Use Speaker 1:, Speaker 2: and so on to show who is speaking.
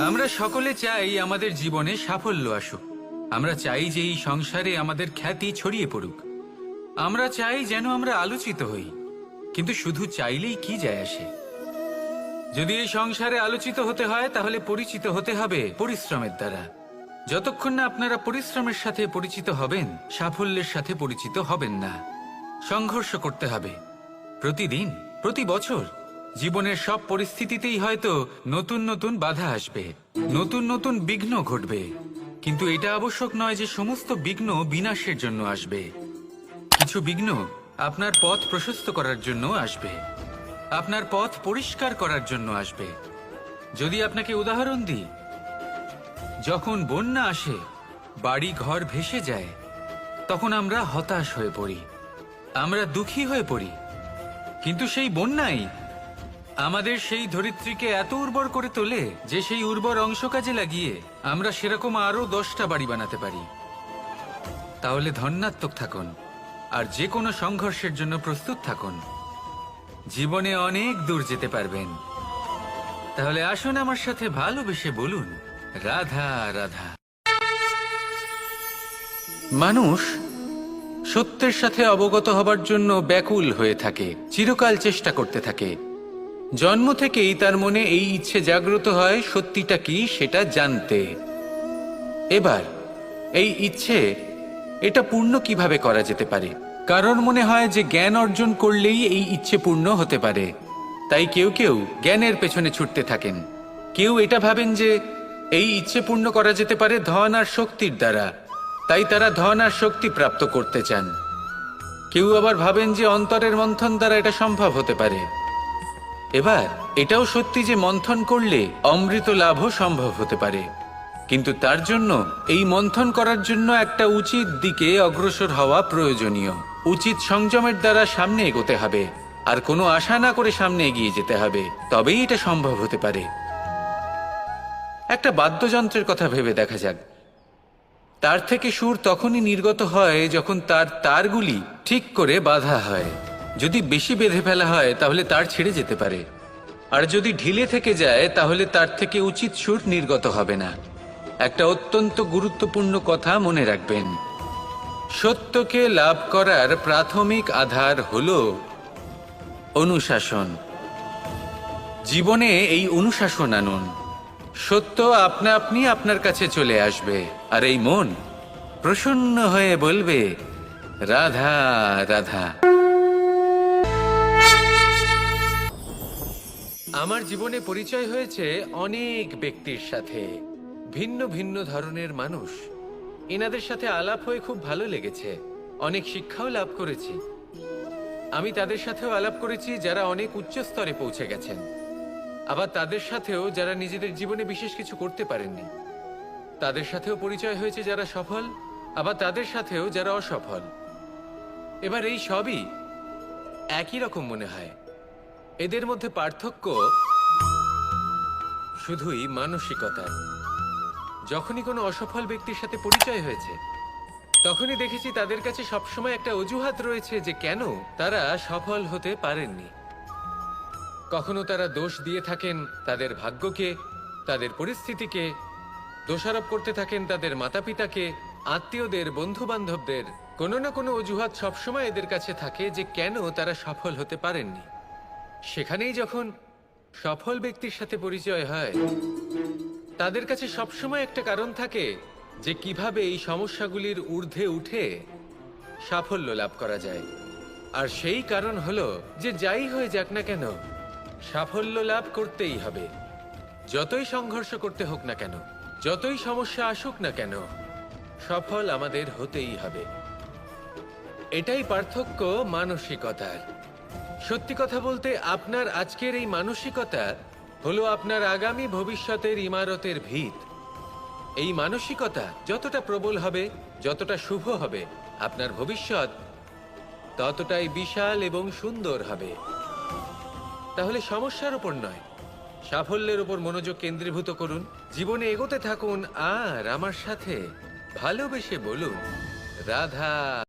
Speaker 1: আমরা সকলে চাই আমাদের জীবনে সাফল্য আসুক। আমরা চাই যে এই সংসারে আমাদের খ্যাতি ছড়িয়ে পড়ুক। আমরা চাই যেন আমরা আলোচিত হই। কিন্তু শুধু চাইলেই কি যায় আসে? যদি এই সংসারে আলোচিত হতে হয়, তাহলে পরিচিত হতে হবে পরিশ্রমের দ্বারা। যতক্ষণ না আপনারা পরিশ্রমের সাথে পরিচিত হবেন, সাফল্যের সাথে পরিচিত হবেন না। সংঘর্ষ করতে হবে। প্রতিদিন, প্রতি বছর। জীবনের সব পরিস্থিতিতেই হয়তো নতুন নতুন বাধা আসবে, নতুন নতুন বিঘ্ন ঘটবে। কিন্তু এটা আবশ্যক নয় যে সমস্ত বিঘ্ন বিনাশের জন্য আসবে। কিছু বিঘ্ন আপনার পথ প্রশস্ত করার জন্য আসবে, আপনার পথ পরিষ্কার করার জন্য আসবে। যদি আপনাকে উদাহরণ দিই, যখন বন্যা আসে, বাড়ি ঘর ভেসে যায়, তখন আমরা হতাশ হয়ে পড়ি, আমরা দুঃখী হয়ে পড়ি। কিন্তু সেই বন্যাই আমাদের সেই ধরিত্রীকে এত উর্বর করে তোলে যে সেই উর্বর অংশ কাজে লাগিয়ে আমরা সেরকম আরও দশটা বাড়ি বানাতে পারি। তাহলে ধন্যাত্মক থাকুন, আর যে কোনো সংঘর্ষের জন্য প্রস্তুত থাকুন। জীবনে অনেক দূর যেতে পারবেন। তাহলে আসুন আমার সাথে ভালোবেসে বলুন, রাধা রাধা। মানুষ সত্যের সাথে অবগত হবার জন্য ব্যাকুল হয়ে থাকে, চিরকাল চেষ্টা করতে থাকে। জন্ম থেকেই তার মনে এই ইচ্ছে জাগ্রত হয়, সত্যিটা কি সেটা জানতে। এবার, এই ইচ্ছে, এটা পূর্ণ কীভাবে করা যেতে পারে? কারণ মনে হয় যে জ্ঞান অর্জন করলেই এই ইচ্ছে পূর্ণ হতে পারে। তাই কেউ কেউ জ্ঞানের পেছনে ছুটতে থাকেন। কেউ এটা ভাবেন যে এই ইচ্ছে পূর্ণ করা যেতে পারে ধন আর শক্তির দ্বারা। তাই তারা ধন আর শক্তি প্রাপ্ত করতে চান। কেউ আবার ভাবেন যে অন্তরের মন্থন দ্বারা এটা সম্ভব হতে পারে। এবার, এটাও সত্যি যে মন্থন করলে অমৃত লাভও সম্ভব হতে পারে। কিন্তু তার জন্য এই মন্থন করার জন্য একটা উচিত দিকে অগ্রসর হওয়া প্রয়োজনীয়। উচিত সংযমের দ্বারা সামনে এগোতে হবে। আর কোনো আশা না করে সামনে এগিয়ে যেতে হবে। তবেই এটা সম্ভব হতে পারে। একটা বাদ্যযন্ত্রের কথা ভেবে দেখা যাক। তার থেকে সুর তখনই নির্গত হয় যখন তার তারগুলি ঠিক করে বাঁধা হয়। যদি বেশি বেঁধে ফেলা হয়, তাহলে তার ছিঁড়ে যেতে পারে। আর যদি ঢিলে থেকে যায়, তাহলে তার থেকে উচিত সুর নির্গত হবে না। একটা অত্যন্ত গুরুত্বপূর্ণ কথা মনে রাখবেন। সত্যকে লাভ করার প্রাথমিক আধার হল অনুশাসন। জীবনে এই অনুশাসন আনুন। সত্য আপনা আপনি আপনার কাছে চলে আসবে, আর এই মন প্রসন্ন হয়ে বলবে, রাধা রাধা। আমার জীবনে পরিচয় হয়েছে অনেক ব্যক্তির সাথে। ভিন্ন ভিন্ন ধরনের মানুষ। এনাদের সাথে আলাপ হয়ে খুব ভালো লেগেছে। অনেক শিক্ষাও লাভ করেছি। আমি তাদের সাথেও আলাপ করেছি যারা অনেক উচ্চ স্তরে পৌঁছে গেছেন। আবার তাদের সাথেও যারা নিজেদের জীবনে বিশেষ কিছু করতে পারেননি। তাদের সাথেও পরিচয় হয়েছে যারা সফল, আবার তাদের সাথেও যারা অসফল। এবার এই সবই একই রকম মনে হয়। এদের মধ্যে পার্থক্য শুধুই মানসিকতার যখনই কোনো অসফল ব্যক্তির সাথে পরিচয় হয়েছে, তখনই দেখেছি তাদের কাছে সবসময় একটা অজুহাত রয়েছে যে কেন তারা সফল হতে পারেননি। কখনো তারা দোষ দিয়ে থাকেন তাদের ভাগ্যকে, তাদের পরিস্থিতিকে, দোষারোপ করতে থাকেন তাদের মাতা পিতাকে আত্মীয়দের বন্ধু বান্ধবদের কোনো না কোনো অজুহাত সবসময় এদের কাছে থাকে যে কেন তারা সফল হতে পারেননি। সেখানেই যখন সফল ব্যক্তির সাথে পরিচয় হয়, তাদের কাছে সবসময় একটা কারণ থাকে যে কীভাবে এই সমস্যাগুলির ঊর্ধ্বে উঠে সাফল্য লাভ করা যায়। আর সেই কারণ হলো যে যাই হয়ে যাক না কেন, সাফল্য লাভ করতেই হবে। যতই সংঘর্ষ করতে হোক না কেন, যতই সমস্যা আসুক না কেন, সফল আমাদের হতেই হবে। এটাই পার্থক্য মানসিকতার। সত্যি কথা বলতে, আপনার আজকের এই মানসিকতা হলো আপনার আগামী ভবিষ্যতের ইমারতের ভিত। এই মানসিকতা যতটা প্রবল হবে, যতটা শুভ হবে, আপনার ভবিষ্যৎ ততটাই বিশাল এবং সুন্দর হবে। তাহলে সমস্যার উপর নয়। সাফল্যের উপর মনোযোগ কেন্দ্রীভূত করুন। জীবনে এগোতে থাকুন আর আমার সাথে ভালোবেসে বলুন, রাধা